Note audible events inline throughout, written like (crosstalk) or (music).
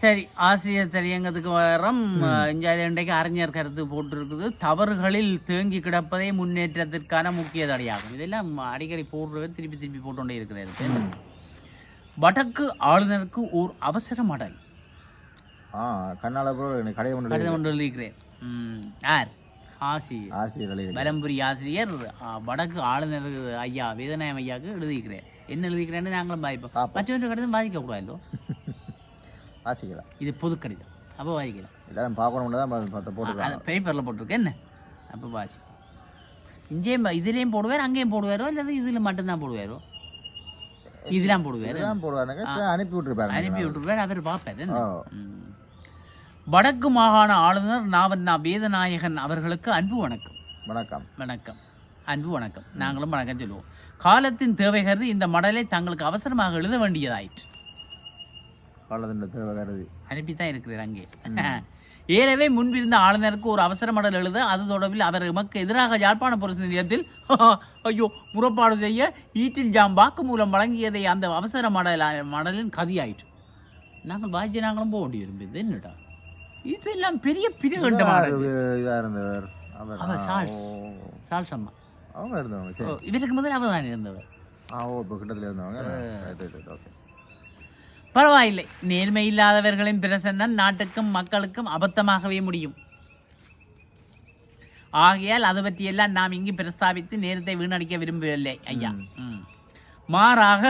சரி ஆசிரியர் தலையங்கத்துக்கு வரோம் இங்கே இன்றைக்கு அறிஞர் கருத்து போட்டிருக்குது. தவறுகளில் தேங்கி கிடப்பதே முன்னேற்றத்திற்கான முக்கிய தடையாகும். இதெல்லாம் அடிக்கடி போடுறவர் திருப்பி திருப்பி போட்டுக்கொண்டே இருக்கிறாரு வடக்கு ஆளுநருக்கு ஓர் அவசர மடல். கண்ணால கடிதம் ஒன்று எழுதியிருக்கிறேன். யார்? ஆசிரியர். ஆசிரியர் பலம்புரி ஆசிரியர் வடக்கு ஆளுநர் ஐயா வேதநாயம் ஐயாவுக்கு எழுதியிருக்கிறேன். என்ன எழுதிக்கிறேன்னு நாங்களும் பாதிப்போம். மற்றவற்றை கடிதம் பாதிக்கக்கூடாதோ? (laughs) வாசிக்கலாம். இது பொது கடிதம் அப்போ வாசிக்கலாம். எல்லாரும் பார்க்கணும்னு தான் பார்த்து போட்டுருக்காங்க. பேப்பரில் போட்டிருக்கு என்ன? அப்போ வாசி. இங்கேயும் இதுலேயும் போடுவார் அங்கேயும் போடுவாரோ இல்லை இதில் மட்டும்தான் போடுவாரோ? இதெல்லாம் போடுவார்? இதெல்லாம் போடுவாருங்க. அனுப்பி விட்டுருப்பாரு அனுப்பி விட்டுருவார் அவர் பார்ப்பார். வடக்கு மாகாண ஆளுநர் நாவண்ணா வேதநாயகன் அவர்களுக்கு அன்பு வணக்கம். வணக்கம். வணக்கம். அன்பு வணக்கம். நாங்களும் வணக்கம் சொல்லுவோம். காலத்தின் தேவை கருதி இந்த மடலை தங்களுக்கு அவசரமாக எழுத வேண்டியதாயிற்று. காலத்தின் தேவை கருதி. அனுப்பித்தான் இருக்கிறார் அங்கே. (laughs) ஏலவே முன்பிருந்த ஆளுநருக்கு ஒரு அவசர மடல் எழுத அது தொடர்பில் அவர் எமக்கு எதிராக யாழ்ப்பாண நிலையத்தில் (laughs) ஐயோ முறைப்பாடு செய்ய ஈட்டில் ஜாம் வாக்கு மூலம் வழங்கியதை அந்த அவசர மடல் மடலின் கதியாயிற்று. நாங்கள் பாஜ்ய நாங்களும் போக வேண்டி விரும்பியது என்னடா? பெரிய இதா இருந்தவர். அவர் அவர் ஆ, சார்ல்ஸ். ஓ, சால்ஸ் அம்மா. அவங்க இருந்தவங்க ஓ, சரி இவருக்கு முதல் அவர் தான் இருந்தவர். ஆ ஓ இப்போ கிட்டத்தில் இருந்தவங்க. ஓகே பரவாயில்லை. நேர்மை இல்லாதவர்களின் பிரசன்னம் நாட்டுக்கும் மக்களுக்கும் அபத்தமாகவே முடியும். ஆகையால் அது பற்றியெல்லாம் நாம் இங்கு பிரஸ்தாபித்து நேரத்தை வீணடிக்க விரும்பவில்லை ஐயா. மாறாக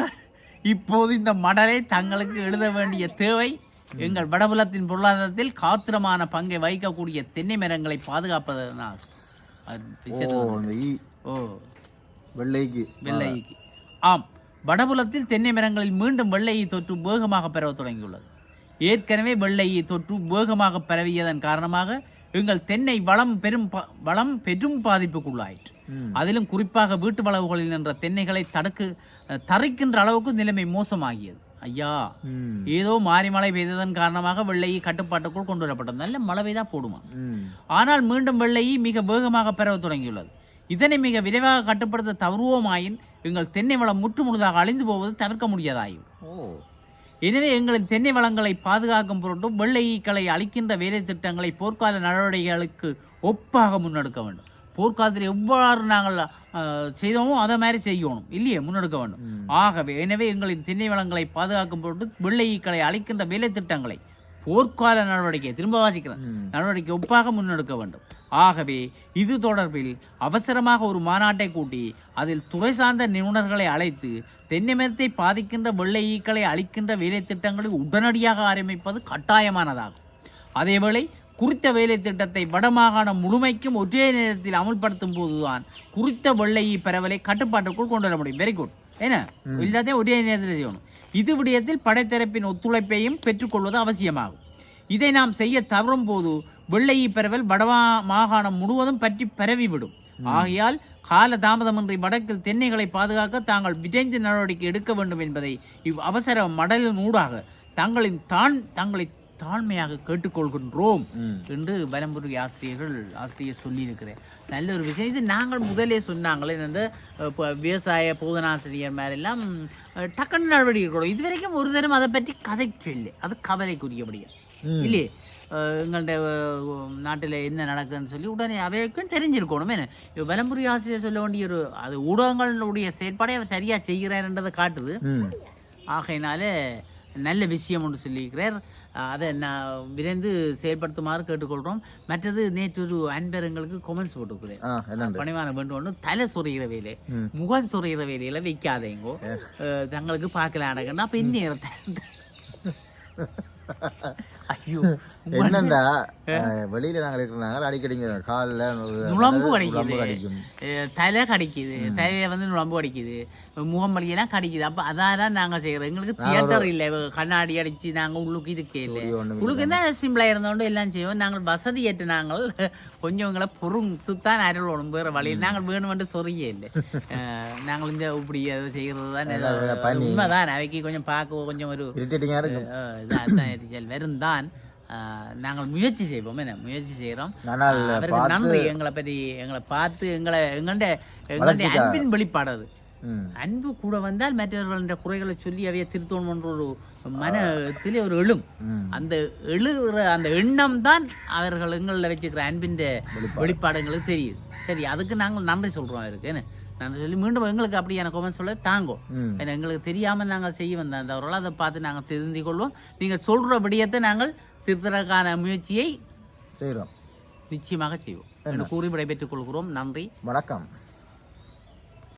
இப்போது இந்த மடலை தங்களுக்கு எழுத வேண்டிய தேவை எங்கள் வடபுலத்தின் பொருளாதாரத்தில் காத்திரமான பங்கை வகிக்கக்கூடிய தென்னை மரங்களை பாதுகாப்பதனால். ஓ வெள்ளைக்கு. ஆம். வடபுலத்தில் தென்னை மரங்களில் மீண்டும் வெள்ளையை தொற்று வேகமாக பரவத் தொடங்கியுள்ளது. ஏற்கனவே வெள்ளையை தொற்று வேகமாக பரவியதன் காரணமாக எங்கள் தென்னை வளம் பெரும் வளம் பெரும் பாதிப்புக்குள்ளாயிற்று. அதிலும் குறிப்பாக வீட்டு வளவுகளில் நின்ற தென்னைகளை தடுக்கு தரைக்கின்ற அளவுக்கு நிலைமை மோசமாகியது. ஐயா ஏதோ மாறி மழை பெய்ததன் காரணமாக வெள்ளையை கட்டுப்பாட்டுக்குள் கொண்டு வரப்பட்டது. நல்ல மழை பெய்தா போடுமா? ஆனால் மீண்டும் வெள்ளையை மிக வேகமாக பரவத் தொடங்கியுள்ளது. இதனை மிக விரைவாக கட்டுப்படுத்த தவறுவோமாயின் எங்கள் தென்னை வளம் முற்று முழுதாக அழிந்து போவது தவிர்க்க முடியாதாயும் ஓ. எனவே எங்களின் தென்னை வளங்களை பாதுகாக்கும் பொருட்டும் வெள்ளை ஈக்களை அளிக்கின்ற வேலை திட்டங்களை போர்க்கால நடவடிக்கைகளுக்கு ஒப்பாக முன்னெடுக்க வேண்டும். போர்க்காலத்தில் எவ்வாறு நாங்கள் செய்தோமோ அதை மாதிரி செய்யணும். இல்லையே? முன்னெடுக்க வேண்டும். ஆகவே எனவே எங்களின் தென்னை வளங்களை பாதுகாக்கும் பொருட்டு வெள்ளை ஈக்களை அளிக்கின்ற வேலை திட்டங்களை போர்க்கால நடவடிக்கை திரும்ப வாசிக்கிறேன். நடவடிக்கை ஒப்பாக முன்னெடுக்க வேண்டும். ஆகவே இது தொடர்பில் அவசரமாக ஒரு மாநாட்டை கூட்டி அதில் துறை சார்ந்த நிபுணர்களை அழைத்து தென்னை மரத்தை பாதிக்கின்ற வெள்ளை ஈக்களை அளிக்கின்ற வேலை திட்டங்களை உடனடியாக ஆரம்பிப்பது கட்டாயமானதாகும். அதேவேளை குறித்த வேலை திட்டத்தை வடமாகாணம் முழுமைக்கும் ஒரே நேரத்தில் அமுல்படுத்தும் போதுதான் குறித்த வெள்ளை பரவலை கட்டுப்பாட்டுக்குள் கொண்டு வர முடியும். வெரி குட் என்ன? எல்லாத்தையும் ஒரே நேரத்தில் செய்யணும். இது விடயத்தில் படைத்தரப்பின் ஒத்துழைப்பையும் பெற்றுக்கொள்வது அவசியமாகும். இதை நாம் செய்ய தவறும் போது வெள்ளை ஈ பரவல் வடமா மாகாணம் முழுவதும் பற்றி பரவிவிடும். ஆகையால் கால தாமதமின்றி வடக்கில் தென்னைகளை பாதுகாக்க தாங்கள் விரைந்து நடவடிக்கை எடுக்க வேண்டும் என்பதை இவ் அவசர மடலின் ஊடாக தங்களின் தான் தங்களை தாழ்மையாக கேட்டுக்கொள்கின்றோம் என்று பலம்புரி ஆசிரியர்கள் ஆசிரியர் சொல்லியிருக்கிறேன் நல்ல ஒரு விஷயம். இது நாங்கள் முதலே சொன்னாங்களே இந்த விவசாய போதனாசிரியர் மாதிரிலாம் டக்குன்னு நடவடிக்கை எடுக்கணும். இது வரைக்கும் ஒரு தரம் அதை பற்றி கதைக்கவில்லை. அது கவலைக்குரியபடியா. இல்லையே? அஹ், எங்கள்ட்ட நாட்டில் என்ன நடக்குதுன்னு சொல்லி உடனே அவைக்கும் தெரிஞ்சிருக்கணும். என்ன? இப்ப பலம்புரி ஆசிரியர் சொல்ல வேண்டிய ஒரு அது ஊடகங்களுடைய செயற்பாடை அவர் சரியாக செய்கிறார்ன்றதை காட்டுது. ஆகையினால நல்ல விஷயம் ஒன்று சொல்லியிருக்கிறார். அதை நான் விரைந்து செயல்படுத்துமாறு கேட்டுக்கொள்கிறோம். மற்றது நேற்று ஒரு அன்பர் எங்களுக்கு கொமெண்ட்ஸ் போட்டுக்கிறேன் பணிவான வேண்டும் ஒன்று தலை சொறைகிற வேலை. முகம் சொறைகிற வேலையில வைக்காதேங்கோ. தங்களுக்கு பார்க்கல அடக்கணும் அப்போ இன்னும் (laughs) ஐயோ (laughs) என்னண்டா? வெளியில நாங்க இருக்கிறனால அடிக்கடிங்க. கால்ல நுழம்பு கடிக்கும். தலை கடிக்குது. தலையில வந்து நுழம்பு கடிக்குது. முகம் வலியெல்லாம் கடிக்குது. அப்போ அதான் நாங்கள் செய்கிறோம் எங்களுக்கு தியேட்டர் இல்லை. கண்ணாடி அடிச்சு நாங்கள் உள்ளுக்கு இருக்கே இல்லை. உள்ளுக்கு தான் சிம்பிளாக இருந்தோண்டு எல்லாம் செய்வோம். நாங்கள் வசதி ஏற்று நாங்கள் (laughs) கொஞ்சம் எங்களை பொறுத்துத்தான் அருளணும் வேறு வழியில் நாங்கள் வேணுமென்று சொறியே இல்லை. (laughs) நாங்கள் இந்த இப்படி அதை செய்கிறது தான். உண்மைதான். அவைக்கு கொஞ்சம் பார்க்க கொஞ்சம் ஒரு இதான் தான் எரிச்சல் வெறும் தான் அஹ் நாங்கள் முயற்சி செய்வோம் என்ன முயற்சி செய்கிறோம் அவருக்கு நன்றி எங்களை பற்றி எங்களை பார்த்து எங்களை எங்கள்ட எங்களுடைய அன்பின் வெளிப்பாடு அது அன்பு கூட வந்தால் மற்றவர்களுடைய குறைகளை சொல்லி அவைய திருத்தணும் என்ற ஒரு மனத்திலே ஒரு எழும் அந்த எழுகிற அந்த எண்ணம் தான் அவர்கள் எங்களில் வச்சுக்கிற அன்பின் வெளிப்பாடு எங்களுக்கு தெரியுது சரி அதுக்கு நாங்கள் நன்றி சொல்கிறோம் அவருக்கு என்ன நன்றி சொல்லி மீண்டும் எங்களுக்கு அப்படியான கோபம் சொல்ல தாங்கோ. ம். ஏன்னா எங்களுக்கு தெரியாமல் நாங்கள் செய்ய வந்த அந்த அவர்களால் அதை பார்த்து நாங்கள் திருந்தி கொள்வோம். நீங்கள் சொல்கிற விடயத்தை நாங்கள் திருத்தறக்கான முயற்சியை செய்கிறோம் நிச்சயமாக செய்வோம். கூறி விடைபெற்றுக் கொள்கிறோம். நன்றி. வணக்கம்.